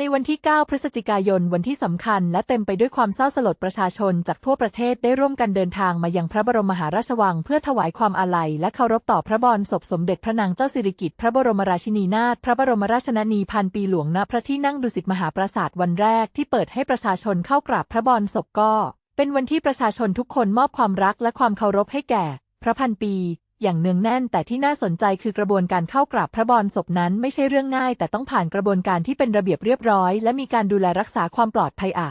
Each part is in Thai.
ในวันที่ 9 พฤศจิกายน วันที่สำคัญและเต็มไปด้วยความเศร้าสลดประชาชนจากทั่วประเทศได้ร่วมกันเดินทางมายังพระบรมมหาราชวัง เพื่อถวายความอาลัยและเคารพต่อพระบรมศพสมเด็จพระนางเจ้าสิริกิติ์พระบรมราชินีนาถพระบรมราชนนีพันปีหลวงณพระที่นั่งดุสิตมหาปราสาทวันแรกที่เปิดให้ประชาชนเข้ากราบพระบรมศพก็ เป็นวันที่ประชาชนทุกคนมอบความรักและความเคารพให้แก่ พระพันปี อย่างเนืองแน่น แต่ที่น่าสนใจคือกระบวนการเข้ากราบพระบรมศพนั้นไม่ใช่เรื่องง่าย แต่ต้องผ่านกระบวนการที่เป็นระเบียบเรียบร้อย และมีการดูแลรักษาความปลอดภัยอะ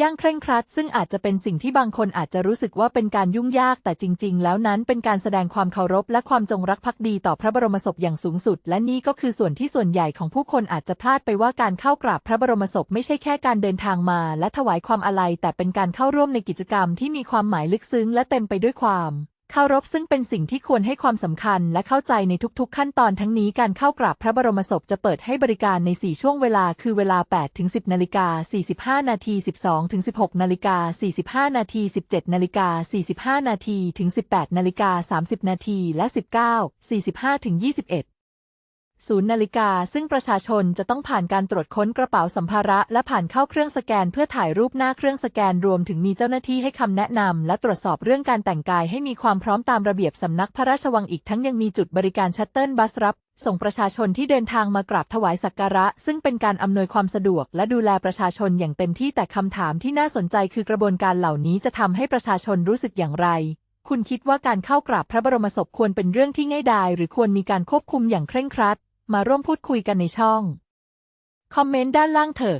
ย่างเคร่งครัด ซึ่งอาจจะเป็นสิ่งที่บางคนอาจจะรู้สึกว่าเป็นการยุ่งยากแต่จริง ๆ แล้วนั้นเป็นการแสดงความเคารพและความจงรักภักดีต่อพระบรมศพอย่างสูงสุด และนี่ก็คือส่วนที่ส่วนใหญ่ของผู้คนอาจจะพลาดไปว่าการเข้ากราบพระบรมศพไม่ใช่แค่การเดินทางมา และถวายความอาลัยแต่เป็นการเข้าร่วมในกิจกรรมที่มีความหมายลึกซึ้งและเต็มไปด้วยความ เคารพซึ่งเป็นสิ่งที่ควรให้ความสำคัญและเข้าใจในทุกๆ ขั้นตอนทั้งนี้การเข้ากราบพระบรมศพจะเปิดให้บริการใน 4 ช่วงเวลา คือเวลา 8 ถึง 10 นาฬิกา 45 นาที 12 ถึง 16 นาฬิกา 45 นาที 17 นาฬิกา 45 นาที ถึง 18 นาฬิกา 30 นาที และ 19 45 ถึง 21 ศูนย์นาฬิกา ซึ่งประชาชนจะต้องผ่านการตรวจค้นกระเป๋าสัมภาระ และผ่านเข้าเครื่องสแกนเพื่อถ่ายรูปหน้าเครื่องสแกนรวมถึงมีเจ้าหน้าที่ให้คำแนะนำและตรวจสอบเรื่องการแต่งกายให้มีความพร้อมตามระเบียบสำนักพระราชวังอีกทั้งยังมีจุดบริการชัตเติลบัสรับส่งประชาชนที่เดินทางมากราบถวายสักการะ ซึ่งเป็นการอำนวยความสะดวก และดูแลประชาชนอย่างเต็มที่แต่คำถามที่น่าสนใจคือกระบวนการเหล่านี้จะทำให้ประชาชนรู้สึกอย่างไร คุณคิดว่าการเข้ากราบพระบรมศพควรเป็นเรื่องที่ง่ายดาย หรือควรมีการควบคุมอย่างเคร่งครัด มาร่วมพูดคุยกันในช่อง คอมเมนต์ด้านล่างเถอะ